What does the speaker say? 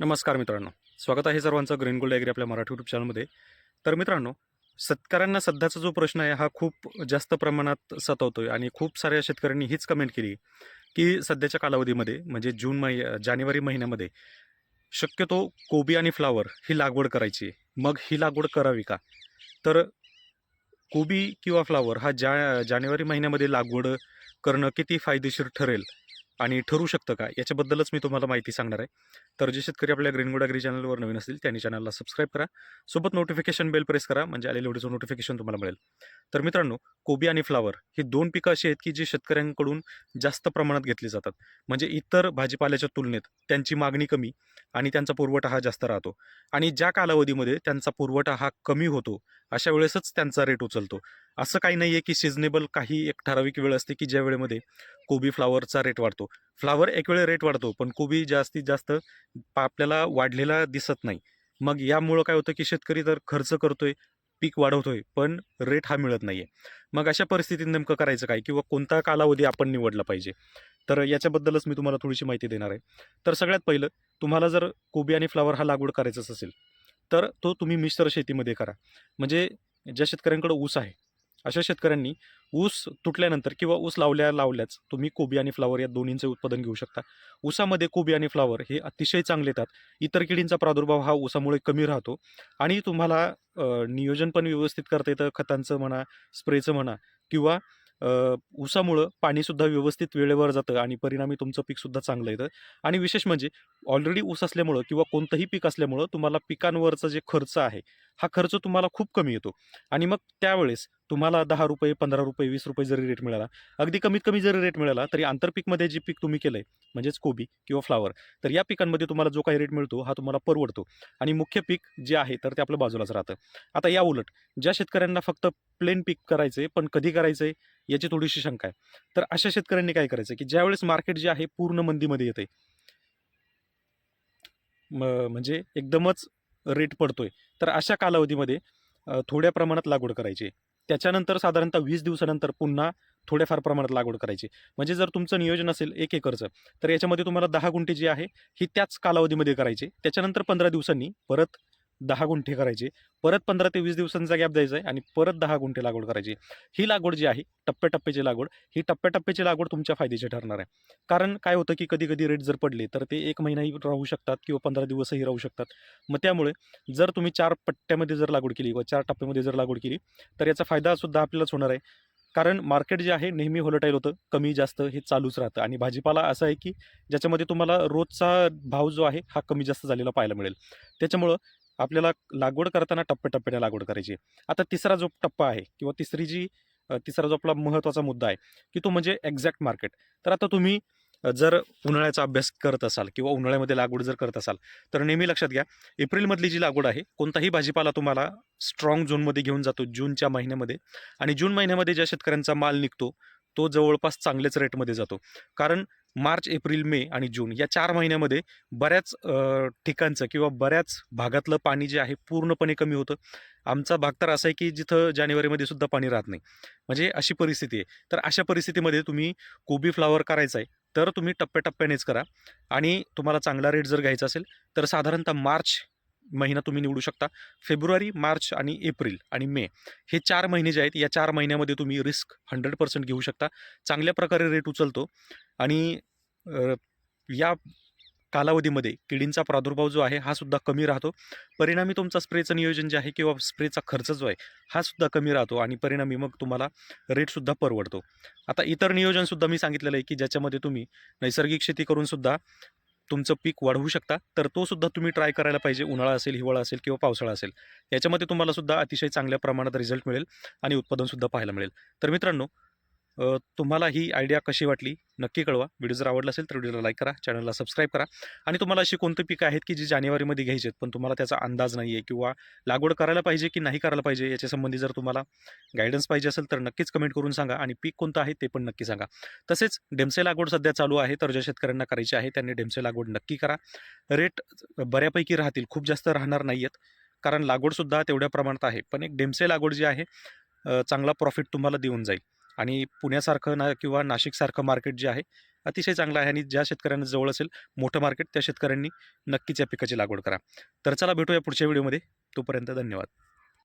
नमस्कार मित्रांनो. स्वागत आहे सर्वांचं ग्रीन गोल्ड ॲग्री आपल्या मराठी युट्यूब चॅनलमध्ये तर मित्रांनो शेतकऱ्यांना सध्याचा जो प्रश्न आहे हा खूप जास्त प्रमाणात सतावतो आहे आणि खूप साऱ्या शेतकऱ्यांनी हीच कमेंट केली की सध्याच्या कालावधीमध्ये म्हणजे जून मै जानेवारी महिन्यामध्ये शक्यतो कोबी आणि फ्लावर ही लागवड करायची आहे. मग ही लागवड करावी का? तर कोबी किंवा फ्लावर हा जा जानेवारी महिन्यामध्ये लागवड करणं किती फायदेशीर ठरेल? आणि ठरू शकतं का? याच्याबद्दलच मी तुम्हाला माहिती सांगणार आहे. तर जे शेतकरी आपल्या ग्रीन अग्री चॅनलवर नवीन असतील त्यांनी चॅनलला सबस्क्राईब करा. सोबत नोटिफिकेशन बेल प्रेस करा म्हणजे आलेल्या व्हिडिओचं नोटिफिकेशन तुम्हाला मिळेल. तर मित्रांनो कोबी आणि फ्लावर ही दोन पिकं अशी आहेत की जी शेतकऱ्यांकडून जास्त प्रमाणात घेतली जातात. म्हणजे इतर भाजीपाल्याच्या तुलनेत त्यांची मागणी कमी आणि त्यांचा पुरवठा हा जास्त राहतो. आणि ज्या कालावधीमध्ये त्यांचा पुरवठा हा कमी होतो अशा वेळेसच त्यांचा रेट उचलतो. असं काही नाही आहे की सिजनेबल काही एक ठराविक वेळ असते की ज्या वेळेमध्ये कोबी फ्लावरचा रेट वाढतो. फ्लावर एक वेळ रेट वाढतो पण कोबी जास्तीत जास्त आपल्याला वाढलेला दिसत नाही. मग यामुळं काय होतं की शेतकरी तर खर्च करतोय पीक वाढवतोय पण रेट हा मिळत नाहीये. मग अशा परिस्थितीत नेमकं करायचं काय? किंवा कोणता कालावधी आपण निवडला पाहिजे? तर याच्याबद्दलच मी तुम्हाला थोडीशी माहिती देणार आहे. तर सगळ्यात पहिलं तुम्हाला जर कोबी आणि फ्लावर हा लागवड करायचाच असेल तर तो तुम्ही मिश्र शेतीमध्ये करा. म्हणजे ज्या शेतकऱ्यांकडे ऊस आहे अशा शेतकऱ्यांनी ऊस तुटल्यानंतर किंवा ऊस लावल्या लावल्याच तुम्ही कोबी आणि फ्लावर या दोन्हींचे उत्पादन घेऊ शकता. ऊसामध्ये कोबी आणि फ्लावर हे अतिशय चांगले येतात. इतर किडींचा प्रादुर्भाव हा ऊसामुळे कमी राहतो आणि तुम्हाला नियोजन पण व्यवस्थित करता येतं. खतांचं म्हणा स्प्रेचं म्हणा किंवा ऊसामुळं पाणीसुद्धा व्यवस्थित वेळेवर जातं आणि परिणामी तुमचं पीकसुद्धा चांगलं येतं. आणि विशेष म्हणजे ऑलरेडी ऊस असल्यामुळं किंवा कोणतंही पीक असल्यामुळं तुम्हाला पिकांवरचा जे खर्च आहे हा खर्च तुम्हाला खूप कमी येतो. आणि मग त्यावेळेस तुम्हाला दहा रुपये पंधरा रुपये वीस रुपये जरी रेट मिळाला अगदी कमीत कमी जरी रेट मिळाला तरी आंतरपीकमध्ये जे पीक तुम्ही केलं आहे म्हणजेच कोबी किंवा फ्लावर तर या पिकांमध्ये तुम्हाला जो काही रेट मिळतो हा तुम्हाला परवडतो. आणि मुख्य पीक जे आहे तर ते आपलं बाजूलाच राहतं. आता या उलट ज्या शेतकऱ्यांना फक्त प्लेन पीक करायचं आहे पण कधी करायचं आहे याची थोडीशी शंका आहे. तर अशा शेतकऱ्यांनी काय करायचं की ज्यावेळेस मार्केट जे आहे पूर्ण मंदीमध्ये येते म्हणजे एकदमच रेट पडतोय. तर अशा कालावधीमध्ये थोड्या प्रमाणात लागवड करायची. त्याच्यानंतर साधारणतः वीस दिवसानंतर पुन्हा थोड्याफार प्रमाणात लागवड करायची. म्हणजे जर तुमचं नियोजन असेल एक एकरचं तर याच्यामध्ये तुम्हाला दहा गुंठे जी आहे ही त्याच कालावधीमध्ये करायची. त्याच्यानंतर पंधरा दिवसांनी परत दहा गुंठे करायचे. परत पंधरा ते वीस दिवसांचा गॅप द्यायचा आहे आणि परत दहा गुंठे लागवड करायची. ही लागवड जी आहे टप्प्याटप्प्याची लागवड ही टप्प्याटप्प्याची लागवड तुमच्या फायद्याची ठरणार आहे. कारण काय होतं की कधी कधी रेट जर पडले तर ते एक महिनाही राहू शकतात किंवा पंधरा दिवसही राहू शकतात. मग त्यामुळे जर तुम्ही चार पट्ट्यामध्ये जर लागवड केली व चार टप्प्यामध्ये जर लागवड केली तर याचा फायदा सुद्धा आपल्यालाच होणार आहे. कारण मार्केट जे आहे नेहमी होलटाईल होतं कमी जास्त हे चालूच राहतं. आणि भाजीपाला असं आहे की ज्याच्यामध्ये तुम्हाला रोजचा भाव जो आहे हा कमी जास्त झालेला पाहायला मिळेल. त्याच्यामुळं आपल्याला लागवड करताना टप्प्याटप्प्याने लागवड करायची आहे. आता तिसरा जो टप्पा आहे किंवा तिसरी जी तिसरा जो आपला महत्त्वाचा मुद्दा आहे की तो म्हणजे एक्झॅक्ट मार्केट तर आता तुम्ही जर उन्हाळ्याचा अभ्यास करत असाल किंवा उन्हाळ्यामध्ये लागवड जर करत असाल तर नेहमी लक्षात घ्या एप्रिलमधली जी लागवड आहे कोणताही भाजीपाला तुम्हाला स्ट्रॉंग झोनमध्ये घेऊन जातो जूनच्या महिन्यामध्ये आणि जून महिन्यामध्ये ज्या शेतकऱ्यांचा माल निघतो तो जवळपास चांगल्याच रेटमध्ये जातो. कारण मार्च एप्रिल मे आणि जून या चार महिन्यामध्ये बऱ्याच ठिकाणचं किंवा बऱ्याच भागातलं पाणी जे आहे पूर्णपणे कमी होतं. आमचा भाग तर असा आहे की जिथं जानेवारीमध्ये सुद्धा पाणी राहत नाही. म्हणजे अशी परिस्थिती आहे. तर अशा परिस्थितीमध्ये तुम्ही कोबी फ्लावर करायचा आहे तर तुम्ही टप्प्याटप्प्यानेच करा. आणि तुम्हाला चांगला रेट जर घ्यायचा असेल तर साधारणतः मार्च महिना तुम्ही निवडू शकता. फेब्रुवारी मार्च आणि एप्रिल आणि मे हे चार महिने जे आहेत या चार महिन्यामध्ये तुम्ही रिस्क हंड्रेड पर्सेंट घेऊ शकता. चांगल्या प्रकारे रेट उचलतो आणि या कालावधीमध्ये किडींचा प्रादुर्भाव जो आहे हा सुद्धा कमी राहतो. परिणामी तुमचा स्प्रेचं नियोजन जे आहे किंवा स्प्रेचा खर्च जो आहे हा सुद्धा कमी राहतो आणि परिणामी मग तुम्हाला रेटसुद्धा परवडतो. आता इतर नियोजनसुद्धा मी सांगितलेलं आहे की ज्याच्यामध्ये तुम्ही नैसर्गिक शेती करूनसुद्धा तुमचं पीक वाढवू शकता तर तो सुद्धा तुम्ही ट्राय करायला पाहिजे. उन्हाळा असेल हिवाळा असेल किंवा पावसाळा असेल. याच्यामध्ये तुम्हाला सुद्धा अतिशय चांगल्या प्रमाणात रिझल्ट मिळेल आणि उत्पादनसुद्धा पाहायला मिळेल. तर मित्रांनो तुम्हाला ही आयडिया कशी वाटली? नक्की कळवा. व्हिडिओ जर आवडला असेल तर व्हिडिओला लाईक करा चॅनलला सबस्क्राईब करा. आणि तुम्हाला अशी कोणती पिकं आहेत की जी जानेवारीमध्ये घ्यायची आहेत पण तुम्हाला त्याचा अंदाज नाही आहे किंवा लागवड करायला पाहिजे की नाही करायला पाहिजे याच्या संबंधी जर तुम्हाला गायडन्स पाहिजे असेल तर नक्कीच कमेंट करून सांगा आणि पीक कोणतं आहे ते पण नक्की सांगा. तसेच डेमसे लागवड सध्या चालू आहे तर ज्या शेतकऱ्यांना करायची आहे त्यांनी डेमसे लागवड नक्की करा. रेट बऱ्यापैकी राहतील खूप जास्त राहणार नाही आहेत कारण लागवडसुद्धा तेवढ्या प्रमाणात आहे. पण एक डेमसे लागवड जी आहे चांगला प्रॉफिट तुम्हाला देऊन जाईल. आणि पुण्यासारखं ना किंवा नाशिकसारखं मार्केट जे आहे अतिशय चांगलं आहे आणि ज्या शेतकऱ्यांना जवळ असेल मोठं मार्केट त्या शेतकऱ्यांनी नक्कीच या पिकाची लागवड करा. तर चला भेटूया पुढच्या व्हिडिओमध्ये. तोपर्यंत धन्यवाद.